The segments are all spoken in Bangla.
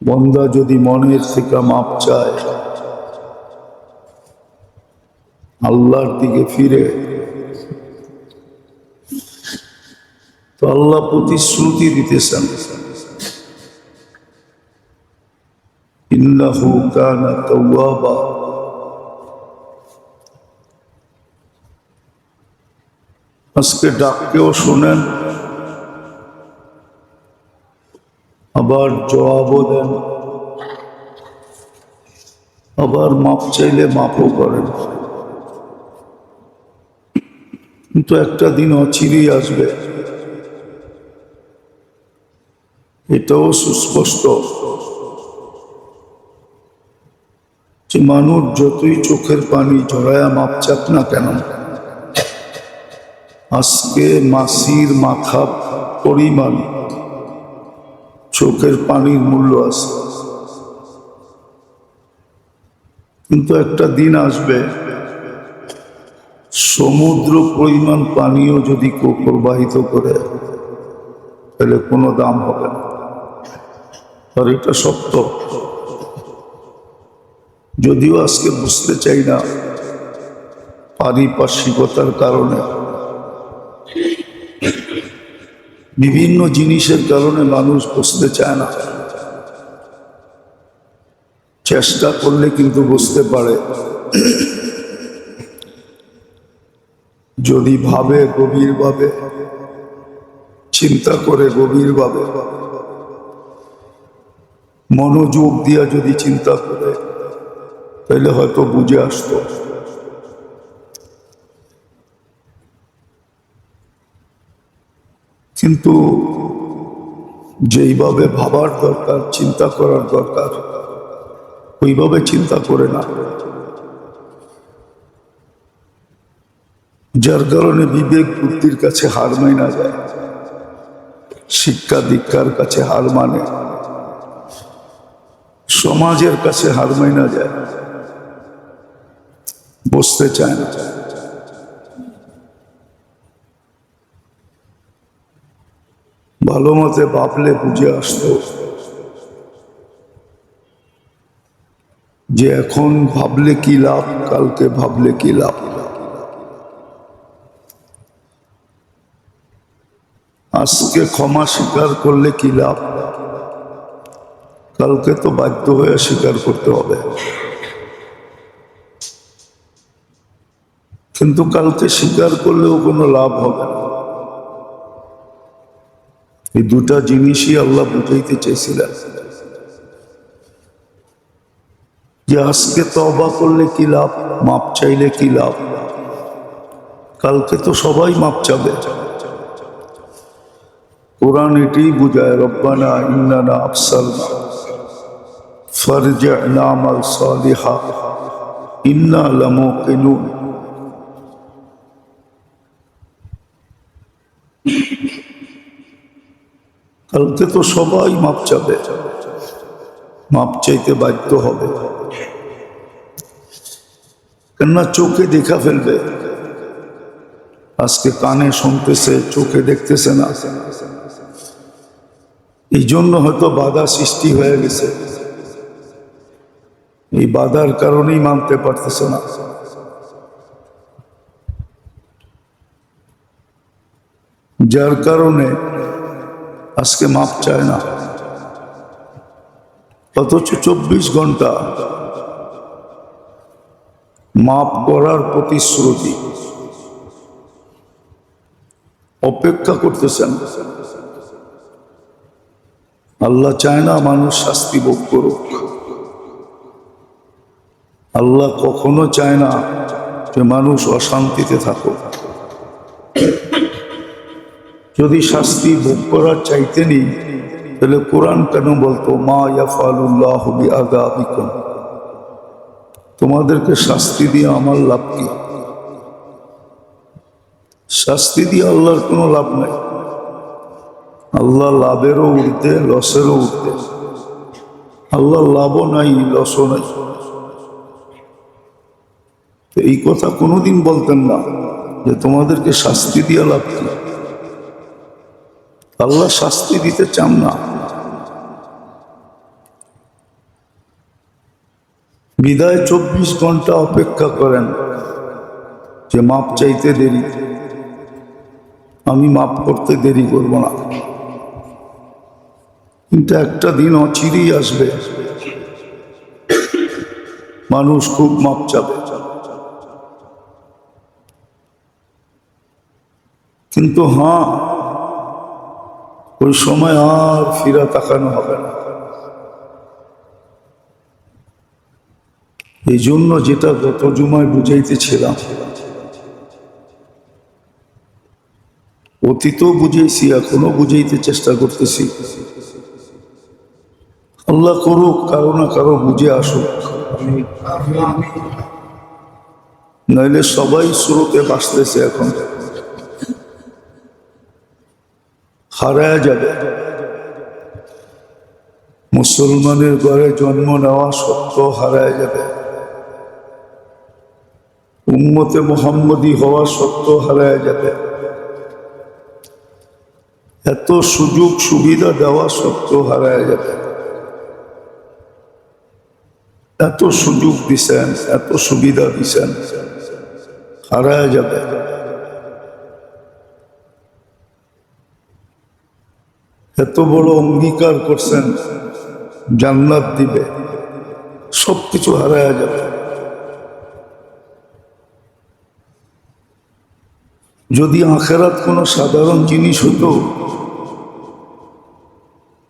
বন্দা যদি মনের থেকে মাপ চায়, আল্লাহর দিকে ফিরে। তো আল্লাহ প্রতিশ্রুতি দিতেছেন। আজকে ডাককেও শোনেন। আবার জবাবও দেন। আবার মাপ চাইলে মাপও করেন। কিন্তু একটা দিন অচিরেই আসবে। এটাও সুস্পষ্ট। যে মানুষ যতই চোখের পানি ঝরায়া মাপ চাক না কেন, আজকে মাসির মাথা পরিমাণ চোখের পানির মূল্য আছে। কিন্তু একটা দিন আসবে, সমুদ্র পরিমাণ পানিও যদি কেউ প্রবাহিত করে, তাহলে কোনো দাম হবে না। আর এটা সত্য। যদিও আজকে বুঝতে চাই না পারিপার্শ্বিকতার কারণে। বিভিন্ন জিনিসের কারণে মানুষ বসতে চায় না। চেষ্টা করলে কিন্তু বুঝতে পারে। যদি ভাবে গভীরভাবে, চিন্তা করে গভীরভাবে, মনোযোগ দিয়া যদি চিন্তা করে, তাহলে হয়তো বুঝে আসতো। কিন্তু যেইভাবে ভাবার দরকার, চিন্তা করার দরকার, ওইভাবে চিন্তা করে না। যার কারণে বিবেক বুদ্ধির কাছে হার মানা যায়, শিক্ষা দীক্ষার কাছে হার মানে সমাজের কাছে হার মানা যায়, বসতে চায় না। ভালো মতে ভাবলে বুঝে আসতো যে এখন ভাবলে কি লাভ, কালকে ভাবলে কি লাভ? আজকে ক্ষমা স্বীকার করলে কি লাভ? কালকে তো বাধ্য হয়ে স্বীকার করতে হবে। কিন্তু কালকে স্বীকার করলেও কোনো লাভ হবে না। এই দুটা জিনিসই আল্লাহ বুঝাইতে চেয়েছিলেন যে আজকে তবা করলে কি লাভ, মাপ চাইলে কি লাভ? কালকে তো সবাই মাপ চাবে। কোরআন এটাই বুঝায়, রব্বানা ইন্নানা আফসালনা ফারজি'না আমাল সালিহা, ইন্না লামুকিনুন। কালকে তো সবাই মাপ চাবে। মাপ চাইতে বাধ্য হবে। কেননা চোখে দেখা ফেলবে। আজকে কানে শুনতেছে, চোখে দেখতেছে না। এই জন্য হয়তো বাধা সৃষ্টি হয়ে গেছে। এই বাধার কারণেই মানতে পারতেছে না। যার কারণে আজকে মাপ চায় না। অথচ চব্বিশ ঘণ্টা মাপ করার প্রতিশ্রুতি। অপেক্ষা করতেছেন। আল্লাহ চায় না মানুষ শাস্তি ভোগ করুক। আল্লাহ কখনো চায় না যে মানুষ অশান্তিতে থাকুক। যদি শাস্তি ভোগ করার চাইতে নেই, তাহলে কোরআন কেন বলতো, মা ইয়াফালুল্লাহ আদাবিকুম তোমাদেরকে শাস্তি দিয়ে আমার লাভ কি? শাস্তি দিয়ে আল্লাহর কোনো লাভ নাই। আল্লাহ লাভেরও উঠতে লসেরও উঠতে আল্লাহ লাভও নাই, লসও নাই। এই কথা কোনোদিন বলতেন না যে তোমাদেরকে শাস্তি দিয়ে লাভ কি? আল্লাহ শাস্তি দিতে চান না। বিদায় চব্বিশ ঘণ্টা অপেক্ষা করেন যে মাপ চাইতে দেরি। আমি মাপ করতে দেরি করব না। কিন্তু একটা দিন অচিরেই আসবে। মানুষ খুব মাপ চাবে। কিন্তু হ্যাঁ ওই সময় আর ফিরা তাকানো হবে না। এই জন্য যেটা গত জুমায় বুঝাইতেছিলাম, অতীতও বুঝাইছি এখনও বুঝাইতে চেষ্টা করতেছি। আল্লাহ করুক, কারও না কারও বুঝে আসুক। নইলে সবাই স্রোতে বাঁচতেছে এখন। হারায় যাবে। মুসলমানের ঘরে জন্ম নেওয়া সত্য হারায় যাবে। উম্মতে মোহাম্মদী হওয়া সত্য হারায় যাবে। এত সুযোগ সুবিধা দেওয়া সত্য হারায় যাবে। এত সুযোগ দিছেন, এত সুবিধা দিছেন, হারায় যাবে। এত বড় অঙ্গীকার করছেন, জান্নাত দিবে সব কিছু হারায় যাবে। যদি আখেরাত কোনো সাধারণ জিনিস হতো,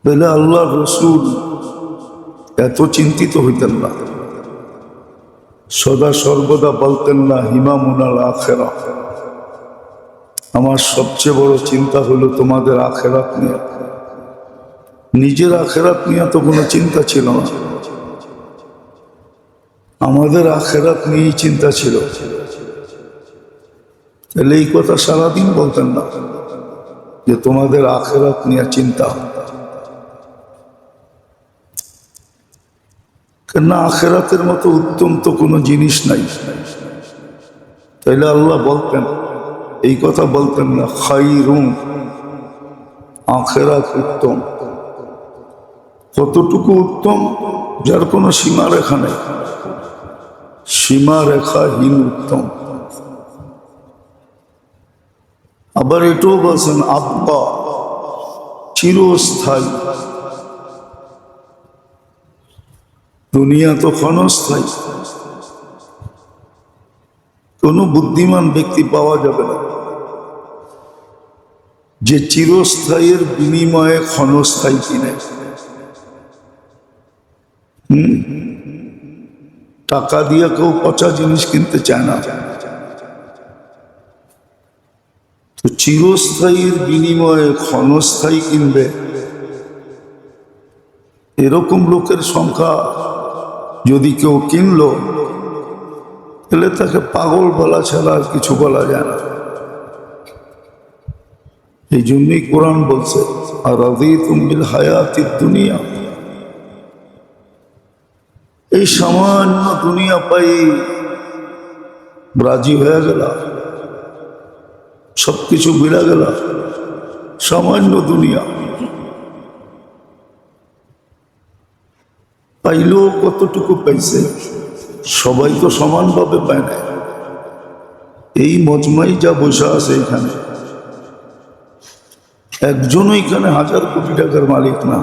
তাহলে আল্লাহ রসুল এত চিন্তিত হইতেন না। সদা সর্বদা বলতেন না, হিমা হিমামুনাল আখেরা। আমার সবচেয়ে বড় চিন্তা হলো তোমাদের আখেরাত নিয়ে। নিজের আখেরাত নিয়ে তো কোনো চিন্তা ছিল না। আমাদের আখেরাত নিয়েই চিন্তা ছিল। তাহলে এই কথা সারাদিন বলতেন না যে তোমাদের আখেরাত নিয়ে চিন্তা। কেননা আখেরাতের মতো উত্তম তো কোনো জিনিস নাই। তাইলে আল্লাহ বলতেন, এই কথা বলতেন না খাই রুম আখেরাত উত্তম। কতটুকু উত্তম? যার কোনো সীমা রেখা নেই। সীমা রেখাহীন উত্তম। আবার এটাও বলছেন, আব্বা চিরস্থায়ী। দুনিয়া তো ক্ষণস্থায়ী। কোনো বুদ্ধিমান ব্যক্তি পাওয়া যাবে না। যে চিরস্থায়ীর বিনিময়ে ক্ষণস্থায়ী কিনে। টাকা দিয়ে কেউ পচা জিনিস কিনতে চায় না। তো চিরস্থায়ীর বিনিময়ে ক্ষণস্থায়ী কিনবে। এরকম লোকের সংখ্যা যদি কেউ কিনলো, তাহলে তাকে পাগল বলা ছাড়া আর কিছু বলা যায় না। এই জন্যই কোরআন বলছে আর রাজি তুমিল হায়াতি দুনিয়া? এই সামান্য দুনিয়া পাই রাজি হয়ে গেল। সব কিছু বিড়া গেল। সামান্য দুনিয়া। পাইলেও কতটুকু পাইছে, সবাই তো সমানভাবে পায় না এই মজমাই যা বসে আছে এখানে, একজনও এখানে হাজার কোটি টাকার মালিক না।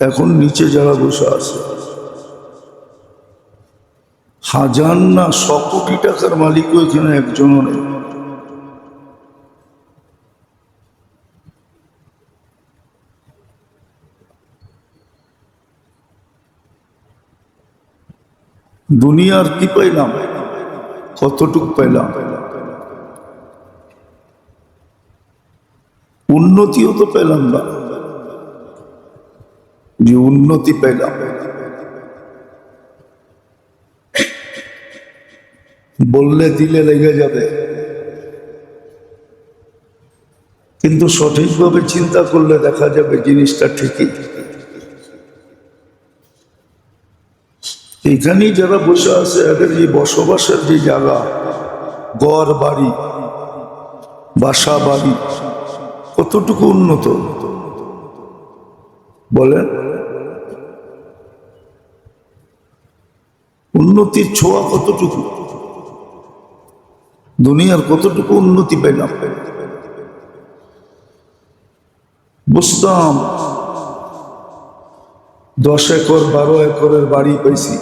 এখন নিচে যারা বসে আছে, হাজার না শ কোটি টাকার মালিকও এখানে একজনও নেই। দুনিয়ার কি পাইলাম? কতটুক পাইলাম? উন্নতিও তো পেলাম না। যে উন্নতি পেলাম। বললে দিলে লেগে যাবে। কিন্তু সঠিকভাবে চিন্তা করলে দেখা যাবে জিনিসটা ঠিকই। এখানেই যারা বসে আছে, এদের যে বসবাসের যে জায়গা গড় বাড়ি, বাসা বাড়ি, কতটুকু উন্নত? বলেন। উন্নতির ছোঁয়া কতটুকু? দুনিয়ার কতটুকু উন্নতি পেলাম বুঝতাম দশ একর, বারো একরের বাড়ি পাইছি।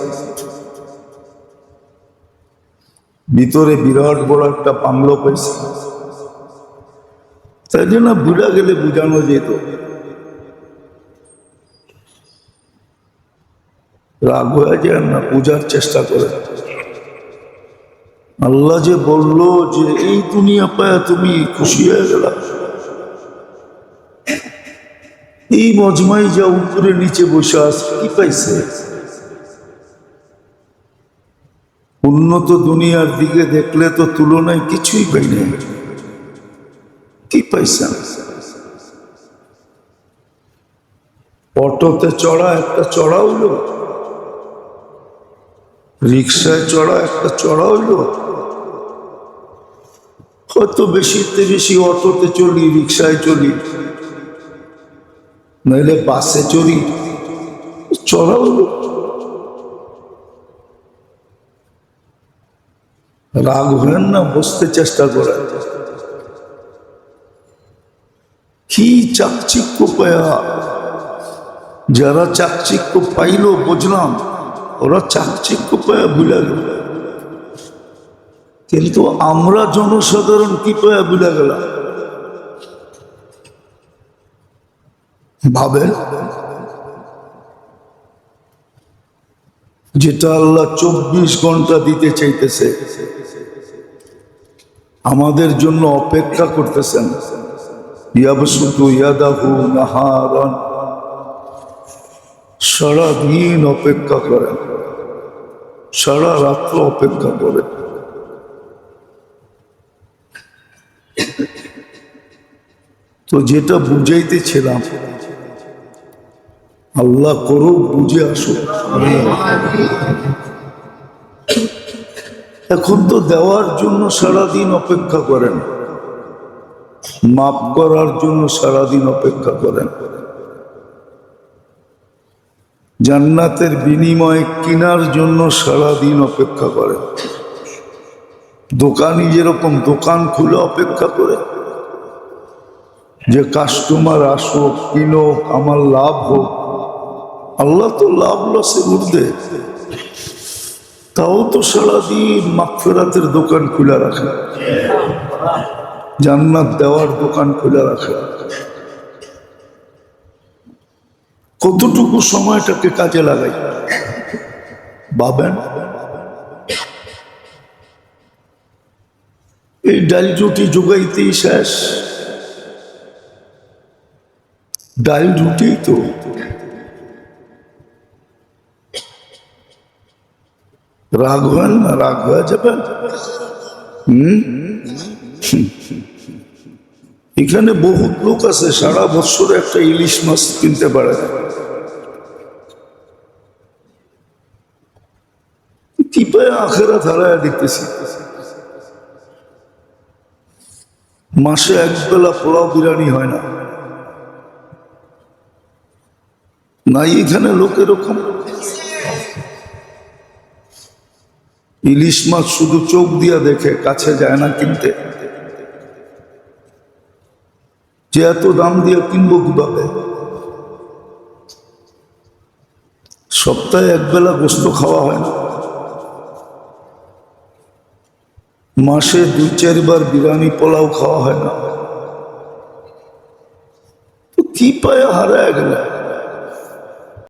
ভিতরে বিরাট বড় একটা বাংলো পাইছি। তাই জন্য বুঝা গেলে বুঝানো যেত। রাগ হয়ে যায় না পূজার চেষ্টা করে। আল্লাহ যে বলল যে, এই দুনিয়া পায় তুমি খুশি হয়ে গেল। এই মজমাই যা উপরে নিচে বসে আস কি পাইছে? উন্নত দুনিয়ার দিকে দেখলে তো তুলনায় কিছুই পাই না কি পাইছে? অটোতে চড়া, একটা চড়া হইল। রিক্সায় চড়া, একটা চড়া হইল। হয়তো বেশিতে বেশি অটোতে চলি, রিক্সায় চলি। নইলে বাসে চড়ি। চড়া হইল। রাগ হলেন না, বসতে চেষ্টা করেন। কি চাকচিক্য পায়া। যারা চাকচিক্য পাইল, বুঝলাম। ওরা চাকচিক্য পায়া ভুলে গেল কিন্তু আমরা জনসাধারণ কি পায়া ভুলে গেলাম ভাবেন? যেটা আল্লাহ চব্বিশ ঘণ্টা দিতে চাইতেছে। আমাদের জন্য অপেক্ষা করতেছেন। সারাদিন অপেক্ষা করেন। সারা রাত্র অপেক্ষা করে। তো যেটা বুঝাইতেছিলাম, আল্লাহ করুক বুঝে আসুক। এখন তো দেওয়ার জন্য সারাদিন অপেক্ষা করেন, মাফ করার জন্য সারাদিন অপেক্ষা করেন। জান্নাতের বিনিময়ে কেনার জন্য সারাদিন অপেক্ষা করে। দোকানি যেরকম দোকান খুলে অপেক্ষা করে। যে কাস্টমার আসুক, কিনুক, আমার লাভ হোক, আল্লাহ তো লাভ লসে উঠবে তাও তো সারাদিন মাগফেরাতের দোকান খুলে রাখে। জান্নাত দেওয়ার দোকান খুলে রাখে। কতটুকু সময়টাকে কাজে লাগাই? ভাবেন এই ডাল রুটি যোগাইতেই শেষ। ডাল রুটি তো। রাগ হন না? রাগ হয়ে যাবেন হুম? এখানে বহুত লোক আছে, সারা বছর একটা ইলিশ মাছ কিনতে পারে না কি পায় আখেরা ধারায় দেখতেছি মাসে একবেলা পোলাও বিরিয়ানি হয় না। নাই এখানে লোক এরকম। ইলিশ মাছ শুধু চোখ দিয়া দেখে, কাছে যায় না কিনতে। যে এত দাম দিয়ে কিনবো কীভাবে? সপ্তাহে একবেলা গোস্ত খাওয়া হয় না। মাসে দুই চারবার বিরানি পোলাও খাওয়া হয় না। কি পায়ে হারায় গেলে?